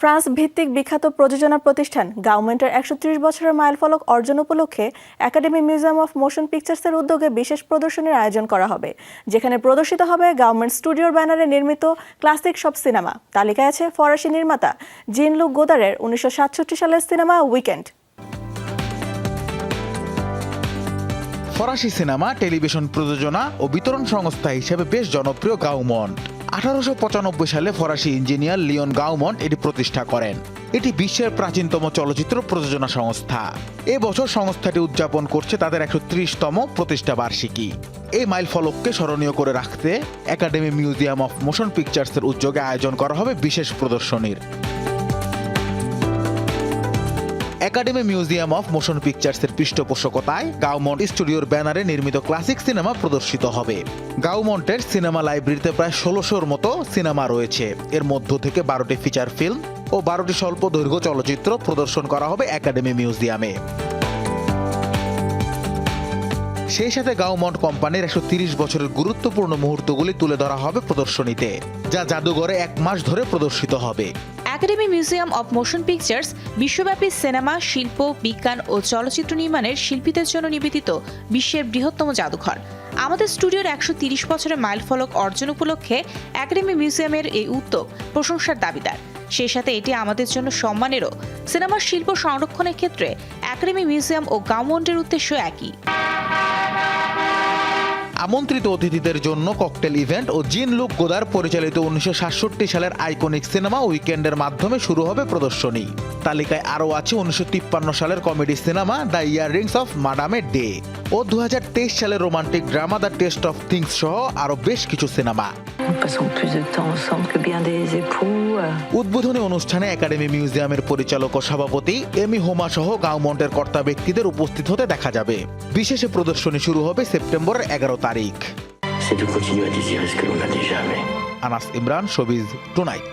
France ভিত্তিক বিখ্যাত প্রযোজনা প্রতিষ্ঠান গাউমেন্টের একশো ত্রিশ বছরের মাইলফলক অর্জন উপলক্ষে একাডেমি মিউজিয়াম অফ মোশন পিকচার্সের উদ্যোগে বিশেষ প্রদর্শনীর আয়োজন করা হবে, যেখানে প্রদর্শিত হবে গাউমেন্ট স্টুডিওর ব্যানারে নির্মিত ক্লাসিক সব সিনেমা। তালিকায় আছে ফরাসি নির্মাতা জিন লুক গোদারের উনিশশো সাতষট্টি সালের সিনেমা উইকেন্ড। ফরাসি সিনেমা, টেলিভিশন প্রযোজনা ও বিতরণ সংস্থা হিসেবে বেশ জনপ্রিয় গাউমন্ট আঠারোশো পঁচানব্বই সালে ফরাসি ইঞ্জিনিয়ার লিওন গাউমন এটি প্রতিষ্ঠা করেন। এটি বিশ্বের প্রাচীনতম চলচ্চিত্র প্রযোজনা সংস্থা। এ বছর সংস্থাটি উদযাপন করছে তাদের একশো ত্রিশতম প্রতিষ্ঠা বার্ষিকী। এই মাইল ফলককে স্মরণীয় করে রাখতে একাডেমি মিউজিয়াম অফ মোশন পিকচার্সের উদ্যোগে আয়োজন করা হবে বিশেষ প্রদর্শনীর। একাডেমি মিউজিয়াম অফ মোশন পিকচার্সের পৃষ্ঠপোষকতায় গাউমন্ট স্টুডিওর ব্যানারে নির্মিত ক্লাসিক সিনেমা প্রদর্শিত হবে। গাউমন্টের সিনেমা লাইব্রেরিতে প্রায় ষোলোশোর মতো সিনেমা রয়েছে। এর মধ্য থেকে বারোটি ফিচার ফিল্ম ও বারোটি স্বল্প দৈর্ঘ্য চলচ্চিত্র প্রদর্শন করা হবে একাডেমি মিউজিয়ামে। সেই সাথে গাউমন্ট কোম্পানির একশো তিরিশ বছরের গুরুত্বপূর্ণ মুহূর্তগুলি তুলে ধরা হবে প্রদর্শনীতে, যা জাদুঘরে এক মাস ধরে প্রদর্শিত হবে। Academy museum of motion pictures বিশ্বব্যাপী সিনেমা, শিল্প, বিজ্ঞান ও চলচ্চিত্র নির্মাণের শিল্পীদের জন্য নিবেদিত বিশ্বের বৃহত্তম জাদুঘর। আমাদের স্টুডিওর একশো তিরিশ বছরের মাইলফলক অর্জন উপলক্ষে একাডেমি মিউজিয়ামের এই উদ্যোগ প্রশংসার দাবিদার। সেই সাথে এটি আমাদের জন্য সম্মানেরও। সিনেমার শিল্প সংরক্ষণের ক্ষেত্রে একাডেমি মিউজিয়াম ও গাউমন্টের উদ্দেশ্য একই। আমন্ত্রিত অতিথিদের জন্য ককটেল ইভেন্ট ও জিন লুক গোদার পরিচালিত উনিশশো সাতষট্টি সালের আইকনিক সিনেমা উইকেন্ডের মাধ্যমে শুরু হবে প্রদর্শনী। তালিকায় আরও আছে উনিশশো তিপ্পান্ন সালের comedy cinema the earrings of Madame de ও দু সালের romantic drama the taste of things সহ আরও বেশ কিছু সিনেমা। Euh, উদ্বোধনী অনুষ্ঠানে একাডেমি মিউজিয়ামের পরিচালক ও সভাপতি এমি হোমা সহ গাউমন্টের কর্তা ব্যক্তিদের উপস্থিত হতে দেখা যাবে। বিশেষে প্রদর্শনী শুরু হবে সেপ্টেম্বরের এগারো তারিখ। Anas Imran showbiz tonight.